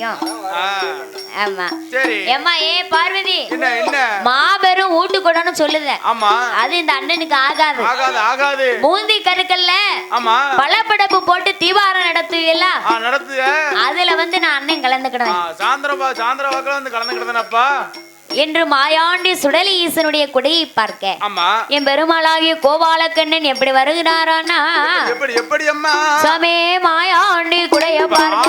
பிடிக்கும் ஆமா. சரி. ஏம்மா ஏ பார்வதி. என்ன என்ன? மாபெரும் ஊட்டுக்கூடன்னு சொல்லுத. ஆமா. அது இந்த அண்ணனுக்கு ஆகாது. ஆகாது ஆகாது. மூந்தி கருக்கல்ல ஆமா. பழப்படப்பு போட்டு தீபாரம் நடத்துவீங்களா ஆ நடத்துத அதுல வந்து நான் அண்ணன் கலந்துக்கிடுவேன். சாந்திரபா சாந்திர வாக்கில் வந்து கலந்துக்கிட்டதானப்பா என்று மாயாண்டி சுடலி ஈசனுடைய குடையை பார்க்க. என் பெருமாளாகிய கோபாலக்கண்ணன் எப்படி வருகிறாரானா எப்படி எப்படி அம்மா? சமே மாயாண்டி குடைய பார்க்க.